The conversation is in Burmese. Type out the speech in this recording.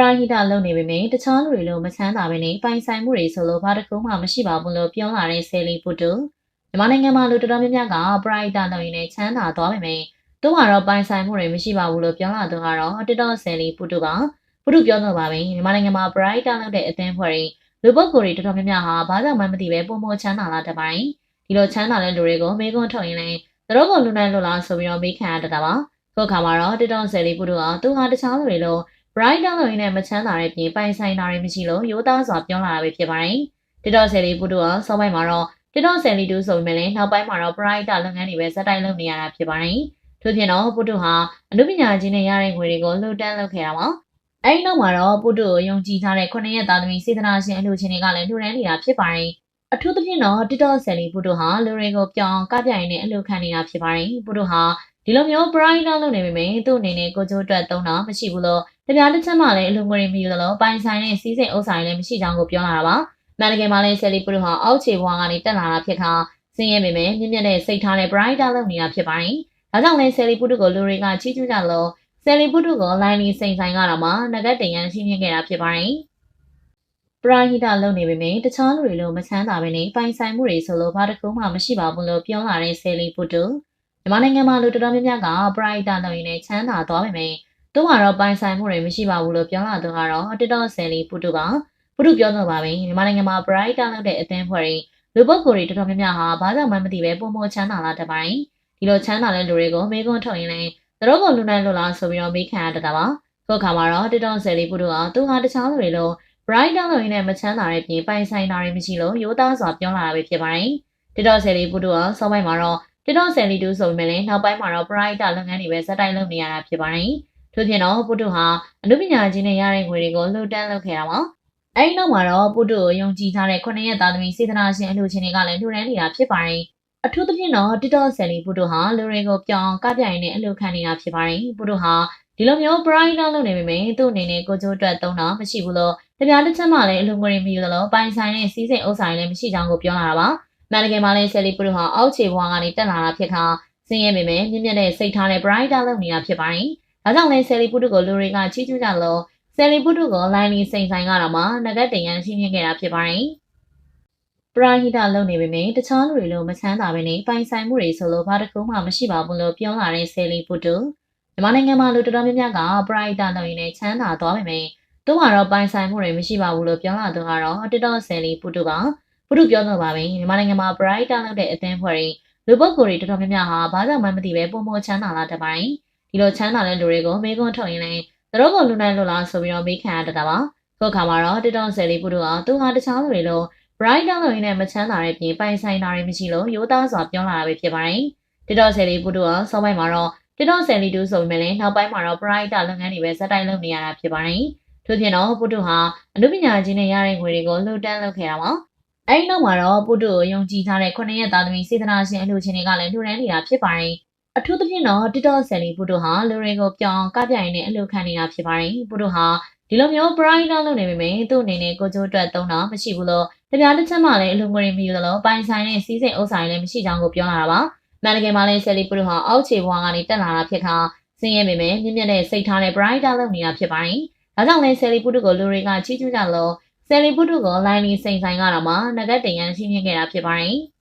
ရာဟိတလုပ်နေပေမဲ့တခြားလူတွေလိုမချမ်းသာပဲနဲ့ပိုင်ဆိုင်မှုတွေဆိုလို့ဘာတစ်ခုမှမရှိပါဘူးလို့ပြောလာတဲ့ဆယ်လီပုတုမြန်မာနိုင်ငံမှာလူတော်တော်များများကပရာဟိတလုပ်ရင်းနဲ့ချမ်းသာသွားပေမဲ့သူကတော့ပိုင်ဆိုင်မှုတွေမရှိပါဘူးလို့ပြောလာသူကတော့တစ်တော်ဆယ်လီပုတုကပုတုပြောတော့ပါပဲမြန်မာနိုင်ငံမှာပရာဟိတလုပ်တဲ့အသင်းဖွဲ့တွေလူပုဂ္ဂိုလ်တွေတော်တော်များများဟာဘာကြောင့်မှမသိပဲပုံမချမ်းသာလာတတ်ပါတယ်ဒီလိုချမ်းသာတဲ့လူတွေကိုမေးခွန်းထုတ်ရင်လည်းသူတို့ကလူနိုင်လို့လားဆိုပြီးတော့မေးခံရတတ်တာပါခုခါမှာတော့တစ်တော်ဆယ်လီပုတုကသူဟာတခြားလူတွေလို bright တောင်းလို့ရင်းနဲ့မချမ်းသာတဲ့ပြင်ပိုင်ဆိုင်တာတွေမရှိလို့ရိုးသားစွာပြောလာတာပဲဖြစ်ပါတယ်။တစ်တော့ဆယ်လီပုတုကစောပိုင်းမှာတော့တစ်တော့ဆယ်လီတူဆိုပေမဲ့လည်းနောက်ပိုင်းမှာတော့ bright တာလုပ်ငန်းတွေပဲဇက်တိုက်လုပ်နေရတာဖြစ်ပါတယ်။ထို့ပြင်တော့ပုတုဟာအနုပညာချင်းနဲ့ရတဲ့ငွေတွေကိုလှူဒန်းလုပ်ခဲ့တာပါ။အဲဒီနောက်မှာတော့ပုတုကိုယုံကြည်ထားတဲ့ခုနှစ်ရက်သားသမီးစေတနာရှင်အလှူရှင်တွေကလည်းလှူဒန်းနေတာဖြစ်ပါတယ်။အထူးသဖြင့်တော့တစ်တော့ဆယ်လီပုတုဟာလူတွေကိုပြောင်းကပြိုင်နဲ့အလှူခံနေတာဖြစ်ပါတယ်။ပုတုဟာ ဒီလိုမျိုး bright လုပ်နေပေမဲ့သူ့အနေနဲ့ကိုကျိုးအတွက်သုံးတာမရှိဘူးလို့တပြားတစ်ချက်မှလည်းအလုံငွေမယူသလိုပိုင်ဆိုင်တဲ့စီးစိမ်ဥစ္စာတွေလည်းမရှိကြောင်းကိုပြောလာတာပါ။မန်တကယ်မှလည်းဆယ်လီပရုဟာအောက်ခြေဘဝကနေတက်လာတာဖြစ်ခါစင်းရဲပေမဲ့မြင့်မြတ်တဲ့စိတ်ထားနဲ့ bright လုပ်နေတာဖြစ်ပါတယ်။ဒါကြောင့်လည်းဆယ်လီပရုကိုလူတွေကချီးကျူးကြလို့ဆယ်လီပရုကိုလိုင်းလီစိန်ဆိုင်ကတော့မှငကတ်တင်ရန်ရှင်းပြခဲ့တာဖြစ်ပါတယ်။ပရာဟိတလုပ်နေပေမဲ့တခြားလူတွေလိုမချမ်းသာပဲနဲ့ပိုင်ဆိုင်မှုတွေဆိုလို့ဘာတစ်ခုမှမရှိပါဘူးလို့ပြောလာတဲ့ဆယ်လီပုတု မြန်မာနိုင်ငံမှာလူတော်တော်များများကပရာဟိတလုပ်ရင်းနဲ့ချမ်းသာသွားပေမဲ့သူကတော့ပိုင်ဆိုင်မှုတွေမရှိပါဘူးလို့ပြောလာသူကတော့တစ်တော့ဆယ်လီပုတုကပုတုပြောတော့ပါပဲမြန်မာနိုင်ငံမှာ bright လောက်တဲ့အသင်းဖွဲ့တွေလူပုဂ္ဂိုလ်တွေတော်တော်များများဟာဘာကြောင့်မှမသိပဲပုံမချမ်းသာလာတတ်ပါတယ်ဒီလိုချမ်းသာတဲ့လူတွေကိုမေးခွန်းထုတ်ရင်လည်းသူတို့ကလူနိုင်လို့လားဆိုပြီးတော့မေးခံရတတ်တာပါခုခါမှာတော့တစ်တော့ဆယ်လီပုတုကသူဟာတခြားလူတွေလို bright လောက်ရင်းနဲ့မချမ်းသာတဲ့ပြင်ပိုင်ဆိုင်တာတွေမရှိလို့ရိုးသားစွာပြောလာတာပဲဖြစ်ပါတယ်တစ်တော့ဆယ်လီပုတုကစောပိုင်းမှာတော့ တစ်တော့ဆယ်လီတူဆိုပေမဲ့လည်းနောက်ပိုင်းမှာတော့ bright လုပ်ငန်းတွေပဲဇက်တိုက်လုပ်နေရတာဖြစ်ပါတယ်ထို့ပြင်တော့ပုတုဟာအနုပညာချင်းနဲ့ရတဲ့ငွေတွေကိုလှူဒန်းလုပ်ခဲ့တာပါအဲဒီနောက်မှာတော့ပုတုကိုယုံကြည်ထားတဲ့ခုနှစ်ရက်သားသမီးစေတနာရှင်အလှူရှင်တွေကလည်းလှူဒန်းနေတာဖြစ်ပါတယ်အထူးသဖြင့်တော့တစ်တော့ဆယ်လီပုတုဟာလူတွေကိုပြောင်းကပြိုင်နဲ့အလှူခံနေတာဖြစ်ပါတယ်ပုတုဟာဒီလိုမျိုး bright လုပ်နေပေမဲ့သူ့အနေနဲ့ကိုကျိုးအတွက်သုံးတာမရှိဘူးလို့တပြားတစ်ချက်မှလည်းအလှူငွေမယူသလိုပိုင်ဆိုင်တဲ့စီးစိမ်ဥစ္စာတွေလည်းမရှိကြောင်းကိုပြောလာတာပါ မန်တကယ်မှလည်းဆယ်လီပုတုဟာအောက်ခြေဘဝကနေတက်လာတာဖြစ်ခါစင်းရဲပေမဲ့မြင့်မြတ်တဲ့စိတ်ထားနဲ့ bright လုပ်နေတာဖြစ်ပါတယ်ဒါကြောင့်လဲဆယ်လီပုတုကိုလူတွေကချီးကျူးကြလို့ဆယ်လီပုတုကိုလိုင်းလီစိန်ဆိုင်ကတော့မှငကတ်တင်ရန်ရှင်းပြခဲ့တာဖြစ်ပါတယ်။ပရာဟိတလုပ်နေပေမဲ့တခြားလူတွေလိုမချမ်းသာပဲနဲ့ပိုင်ဆိုင်မှုတွေဆိုလို့ဘာတစ်ခုမှမရှိပါဘူးလို့ပြောလာတဲ့ဆယ်လီပုတုမြန်မာနိုင်ငံမှာလူတော်တော်များများကပရာဟိတလုပ်ရင်းနဲ့ချမ်းသာသွားပေမဲ့သူကတော့ပိုင်ဆိုင်မှုတွေမရှိပါဘူးလို့ပြောလာသူကတော့တစ်တော့ဆယ်လီပုတု ကပုတုပြောတော့ပါပဲမြန်မာနိုင်ငံမှာပရာဟိတလုပ်တဲ့အသင်းဖွဲ့တွေလူပုဂ္ဂိုလ်တွေတော်တော်များများဟာဘာကြောင့်မှမသိပဲပုံမချမ်းသာလာတတ်ပါတယ်။ဒီလိုချမ်းသာတဲ့လူတွေကိုမေးခွန်းထုတ်ရင်လည်းသူတို့ကလူနိုင်လို့လားဆိုပြီးတော့မေးခံရတတ်တာပါခုခါမှာတော့တစ်တောင်ဆယ်လေးပုတို့ကသူဟာတခြားလူတွေလို bright တောင်းလို့ရင်းနဲ့မချမ်းသာတဲ့ပြင်ပိုင်ဆိုင်တာတွေမရှိလို့ရိုးသားစွာပြောလာတာပဲဖြစ်ပါတယ်တစ်တောင်ဆယ်လေးပုတို့ကစောပိုင်းမှာတော့တစ်တောင်ဆယ်လေးတူဆိုပေမဲ့လည်းနောက်ပိုင်းမှာတော့ bright တာလုပ်ငန်းတွေပဲဇက်တိုက်လုပ်နေရတာဖြစ်ပါတယ်ထို့ပြင်တော့ပုတုဟာအနုပညာချင်းနဲ့ရတဲ့ငွေတွေကိုလှူဒန်းလုပ်ခဲ့တာပါ အဲဒီနောက်မှာတော့ပုတုကိုယုံကြည်ထားတဲ့ခုနှစ်ရက်သားသမီးစေတနာရှင်အလှူရှင်တွေကလည်းလှူဒန်းနေတာဖြစ်ပါတယ်အထူးသဖြင့်တော့ TikTok ဆယ်လီပုတုဟာလူတွေကိုပြောင်းကပြိုင်နဲ့အလုပ်ခံနေတာဖြစ်ပါတယ်။ပုတုဟာဒီလိုမျိုး bright လုပ်နေပေမဲ့သူ့အနေနဲ့ကိုကျိုးအတွက်သုံးတာမရှိဘူးလို့တပြားတစ်ချက်မှလည်းအလုံငွေမယူသလိုပိုင်ဆိုင်တဲ့စီးစိမ်ဥစ္စာတွေလည်းမရှိကြောင်းကိုပြောလာတာပါ။မန်တကယ်မှလည်းဆယ်လီပုတုဟာအောက်ခြေဘဝကနေတက်လာတာဖြစ်ခါစင်းရဲပေမဲ့မြင့်မြတ်တဲ့စိတ်ထားနဲ့ bright လုပ်နေတာဖြစ်ပါတယ်။ဒါကြောင့်လည်းဆယ်လီပုတုကိုလူတွေကချီးကျူးကြလို့ ဆယ်လီပုတုကိုလိုင်းလီစိန်ဆိုင်ကတော့မှငကတ်တင်ရန်ရှင်းပြခဲ့တာဖြစ်ပါတယ်။